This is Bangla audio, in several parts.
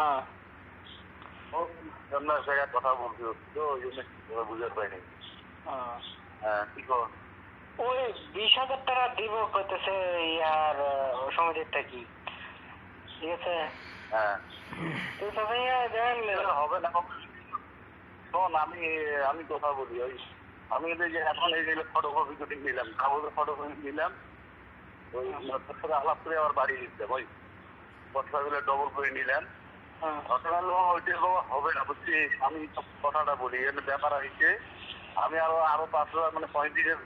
হ্যাঁ। কথা বলতে তো ওই জন্য বুঝতে পারিনি। হ্যাঁ। হ্যাঁ কি কর ওই বিশ হাজার টাকা দিব ইয়ার ঠিক আছে? হ্যাঁ। হবে না শোন আমি আমি কথা বলি ওই আমি যে এখন এই যে ফটোকপি করে নিলাম কাগজের ফটোকপি নিলাম ওই সাথে আলাপ করে আবার বাড়ি দিতে ওই। কথাগুলো ডবল করে নিলাম ঘটনা হলো ওইটা হবে না বুঝছি আমি কথাটা বলি ব্যাপার হয়েছে আমি আরও আরও পাঁচশো মানে পঁয়ত্রিশের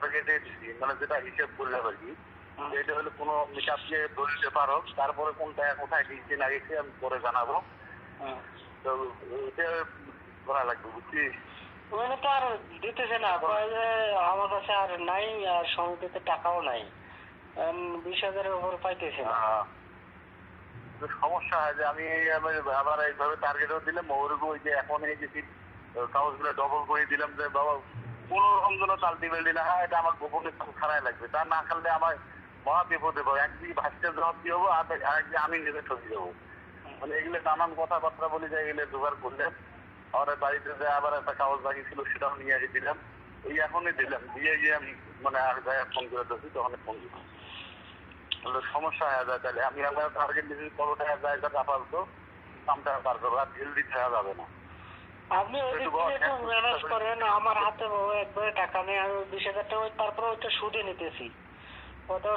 প্যাকেটে দিচ্ছি মানে যেটা হিসেব করলাম আর কি হ্যাঁ। এটা হলো কোনো মেকআপ দিয়ে ধরে পারো তারপরে কোন টাকা কোথায় দিয়েছি না গেছি আমি পরে জানাব। হ্যাঁ। তো এটা করা লাগবে বুঝছি ওখানে তো আর দিতেছে না কয় আমার কাছে আর নাই আর সমিতিতে টাকাও নাই। বিশ হাজারের উপর পাইতেছে না। সমস্যা হয় যে আমি আবার এইভাবে টার্গেটও দিলাম, ওরকম ওই যে এখন এই যে কাগজগুলো ডবল করে দিলাম যে বাবা, কোনো রকম যেন তাল দিবে না এটা আমার গোপনে খারাপ লাগবে। তা না খাললে আমার মহা বিপদে পাবো একদিকে ভাসতে জবাব দিয়ে হব, আর আরেকদিকে আমি নিজে ঠকি যাব। মানে এগুলো নানান কথাবার্তা বলে যে এগুলো জোগাড় করলে আমার বাড়িতে যে আবার একটা কাগজ বাকি ছিল, সেটাও নিয়ে এসে দিলাম। এই এখনই দিলাম। দিয়ে যে আমি মানে আর ফোন করে দিচ্ছি তখন ফোন দিলাম। সমস্যা হয়ে যায় তাহলে। আমি আমার টার্গেট দিচ্ছি কত টাকা যায় টাকা পারতো কামটা পার করব আর জলদি থাকা যাবে না। আপনি ওই একটু ম্যানেজ করেন আমার হাতে একবারে টাকা নেই আমি বিশ হাজার টাকা তারপরে ওইটা সুদে নিতেছি। কথা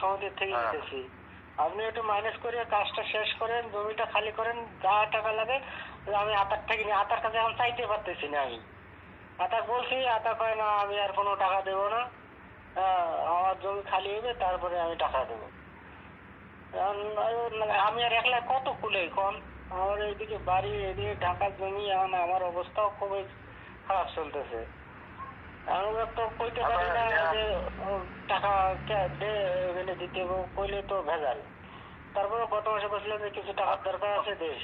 সমিতির থেকে হ্যাঁ। নিতেছি। আপনি একটু ম্যানেজ করে কাজটা শেষ করেন জমিটা খালি করেন যা টাকা লাগে আমি আতার থেকে নিই আতার কাছে এখন চাইতে পারতেছি না আমি। আতা বলছি আতা কয় না আমি আর কোনো টাকা দেবো না। আহ, আমার জমি খালি হবে তারপরে আমি টাকা দেবো। এখন আমি- আর একলা কত কুলে কম আমার এইদিকে বাড়ি এদিকে ঢাকার জমি এখন আমার অবস্থাও খুবই খারাপ চলতেছে। আমি তো কইতে পারি না যে টাকা এখানে দিতে কইলে তো ভেজাল। তারপরে গত মাসে বলছিলাম যে কিছু টাকার দরকার আছে দেশ।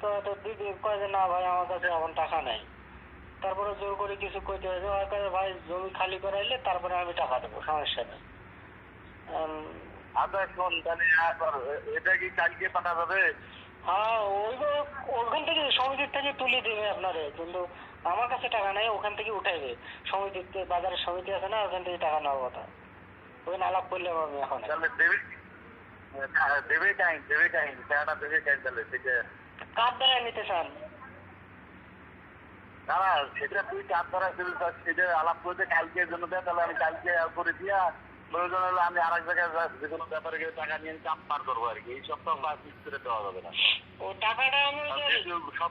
তো তো দিদি কয় যে না ভাই আমার কাছে এখন টাকা নাই। তারপরে জোর করে কিছু কইতে হয়েছে ওর কাছে ভাই জমি খালি করাইলে তারপরে আমি টাকা দেবো সমস্যা নেই। আচ্ছা শোন তাহলে এটা কি কালকে পাঠা যাবে হ্যাঁ ওই ওখান থেকে সমিতির থেকে তুলে দেবে আপনারে কিন্তু আমার কাছে টাকা নাই ওখান থেকে উঠাইবে। সমিতির বাজারের সমিতি আছে না ওখান থেকে টাকা নেওয়ার কথা। ওই আলাপ করলাম আমি এখন। তাহলে দেবে হ্যাঁ, দেবে টাইম দেবে টাইম টাকাটা দেবে টাইম তাহলে ঠিক আছে। কার দ্বারা নিতে চান? না না সেটা তুই করা তা সেটা আলাপ কালকে জন্য দে তাহলে আমি কালকে করে দিয়া প্রয়োজন হলে আমি আর এক জায়গায় যা- কোনো ব্যাপারে গিয়ে টাকা নিয়ে কাম পার করব আর কি। এই সপ্তাহ পাঁচ মিস করে দেওয়া যাবে না। ও টাকাটা আমি ওই আর যে যেহেতু সব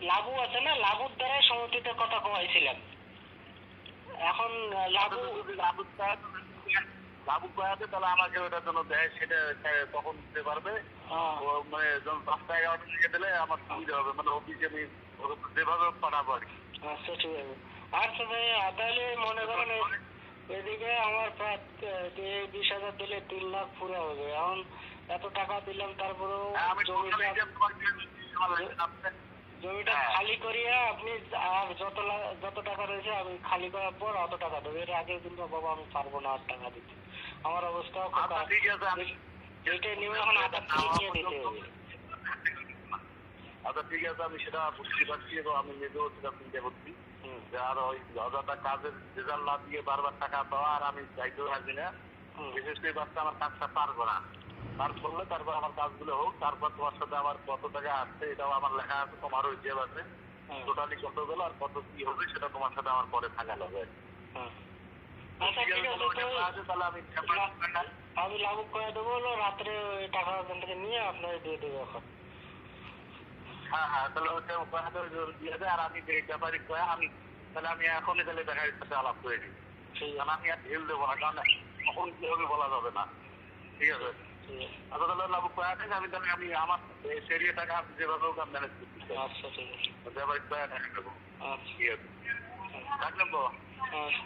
লাবু আছে না? লাবুর দ্বারাই সমিতিতে কথা কমাইছিলাম। এখন লাভু লাভু পাওয়াতে তাহলে আমাকে ওটার জন্য দেয় সেটা তখন দিতে পারবে? হ্যাঁ, মানে যখন পাঁচটা এগারোটা লিখে দিলে আমার সুবিধা হবে। মানে অফিসে আমি যেভাবে পাঠাবো আর কি। আচ্ছা ঠিক আছে। আচ্ছা ভাই তাহলে মনে করেন এদিকে আমার প্রায় বিশ হাজার দিলে তিন লাখ পুরো হবে। এখন এত টাকা দিলাম তারপরেও হ্যাঁ, জমিটা হ্যাঁ। খালি করিয়ে আপনি আর যত যত টাকা রয়েছে আমি খালি করার পর অত টাকা দেবো। এর আগে কিন্তু বাবা আমি পারব না আর টাকা দিতে। আমার অবস্থাও খুব আচ্ছা খারাপ। ঠিক আছে আমি এইটা নিয়ে এখন থেকে নিয়ে দিতে হবে। আচ্ছা ঠিক আছে আমি সেটা বুঝতে পারছি এবং আমি নিজেও সেটা চিন্তা করছি। যে আর ওই অযথা কাজের রেজাল্ট না দিয়ে বারবার টাকা পাওয়া আর আমি চাইতেও রাজি না। বিশেষ করে বাচ্চা আমার কাজটা পারব না। পার করলে তারপর আমার কাজগুলো হোক তারপর তোমার সাথে আমার কত টাকা আসছে এটাও আমার লেখা আছে তোমারও হিসেব আছে। টোটালি কত গেল আর কত কি হবে সেটা তোমার সাথে আমার পরে থাকা লাগবে। আচ্ছা আমি লাভ করে দেবো রাত্রে টাকা ওখান থেকে নিয়ে আপনাকে দিয়ে দেবো এখন। হ্যাঁ হ্যাঁ তাহলে ওটা দিয়ে দেয় আর আমি যে ব্যাপারে কয়ে আমি তাহলে আমি এখনই তাহলে দেখার সাথে আলাপ করে দিই আমি আর ঢিল দেবো না কারণ কখন কি হবে বলা যাবে না। ঠিক আছে? আচ্ছা তাহলে লাভ কয়া থাকে আমি তাহলে আমি আমার সেরিয়ে টাকা যেভাবে হোক আমি ম্যানেজ করতে আচ্ছা ঠিক আছে। ব্যাপারে কয়া টাকা দেবো ঠিক আছে। রাখলাম তো আচ্ছা।